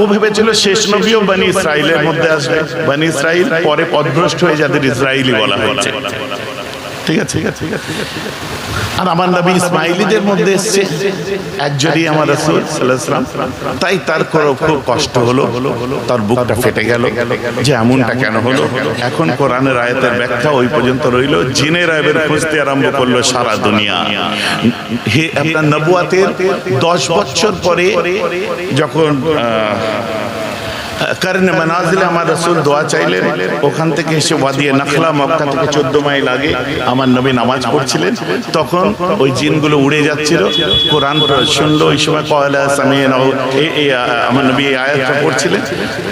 ও ভেবেছিল শেষ নবীও বানি ইসরাইলের মধ্যে আসবে। বানি ইসরায়েল পরে পদভ্রষ্ট হয়ে যাদের ইসরায়েলি বলা হয়েছে। ঠিক আছে ঠিক আছে ঠিক আছে। আর আমার নবী ইসমাইলিদের মধ্যে এসছে একজনই আমার রাসূল তাই তার খুব কষ্ট হলো, তার বুকটা ফেটে গেল, যে এমনটা কেন হলো? এখন কোরআনের আয়াতের ব্যাখ্যা ওই পর্যন্ত রইল, জিনের আয়াবের খুঁজতে আরম্ভ করল সারা দুনিয়া। হে, আপনার নবুয়াতের দশ বছর পরে যখন কারণে মানাজিলে আমার রসুল দোয়া চাইলেন, ওখান থেকে এসে ওয়াদিয়ে নাখলা, মক্কা থেকে চোদ্দ মাইল আগে আমার নবী নামাজ পড়ছিলেন। তখন ওই জিনগুলো উড়ে যাচ্ছিল, কোরআন শুনলো, ওই সময় পয়লা সামিয়ান আমার নবী এই আয়াতটা পড়ছিলেন।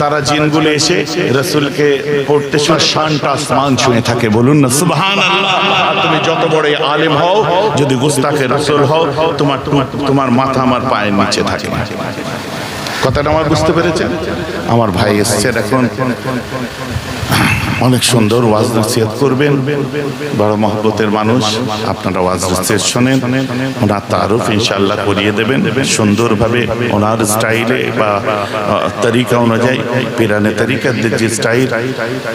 তারা জিনগুলো এসে রসুলকে পড়তে সময় শানটা আসমান ছুঁয়ে থাকে, বলুন না সুবহান তুমি যত বড় আলেম হও, যদি গুস্তাখে রসুল হও, তোমার তোমার মাথা আমার পায়ের নিচে থাকে। কথাটা আমার বুঝতে পেরেছেন? আমার ভাই এসছেন এখন। অনেক সুন্দর ওয়াজ নসিহত করবেন। বড় মহব্বতের মানুষ, আপনারা ওয়াজ নসিহত শোনেন। ওনার তারুফ ইনশাল্লাহ করিয়ে দেবেন। সুন্দরভাবে ওনার স্টাইলে বা তরিকা অনুযায়ী পিরানে তরিকার যে স্টাইল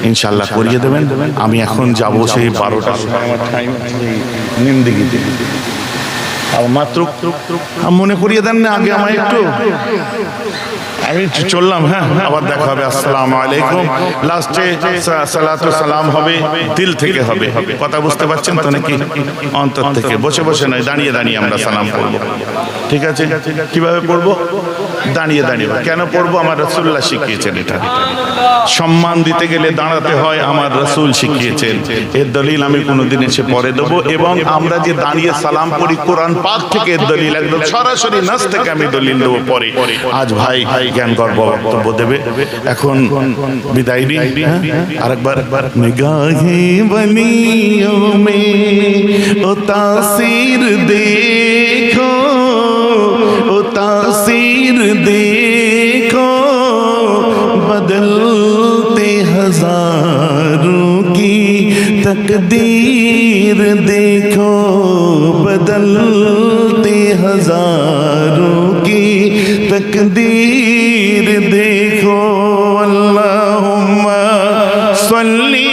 ইনশাল্লাহ করিয়ে দেবেন। আমি এখন যাব সেই বারোটা আমার টাইম মাত্র মনে করিয়ে দেন না আগে আমায় একটু। আমি চললাম হ্যাঁ আবার দেখা হবে আসসালামু আলাইকুম। লাস্টে সালাতু সালাম হবে দিল থেকে হবে। কথা বুঝতে পারছেন তো নাকি? অন্তর থেকে। বসে বসে নয় দাঁড়িয়ে দাঁড়িয়ে আমরা সালাম পড়ব। ঠিক আছে? কীভাবে পড়ব? দাঁড়িয়ে দাঁড়িয়ে। কেন পড়ব? আমার রসুল্লাহ শিখিয়েছেন এটা। সম্মান দিতে গেলে দাঁড়াতে হয় আমার রসুল শিখিয়েছেন। এর দলিল আমি কোনোদিন এসে পরে দেবো এবং আমরা যে দাঁড়িয়ে সালাম করি কোরআন পাক থেকে এর দলিল একদম সরাসরি নাচ থেকে আমি দলিল দেবো পরে। আজ ভাই জ্ঞান গর্ব বক্তব্য দেবে এখন বিদায় নিই হ্যাঁ? আরেকবার নিগাহে বনিও মে ও তাসির দেখো ও তাসির দেখো बदलते हजारों की तकदीर देखो बदलते हजारों তকদীর দেখো আল্লাহুম্মা সাল্লি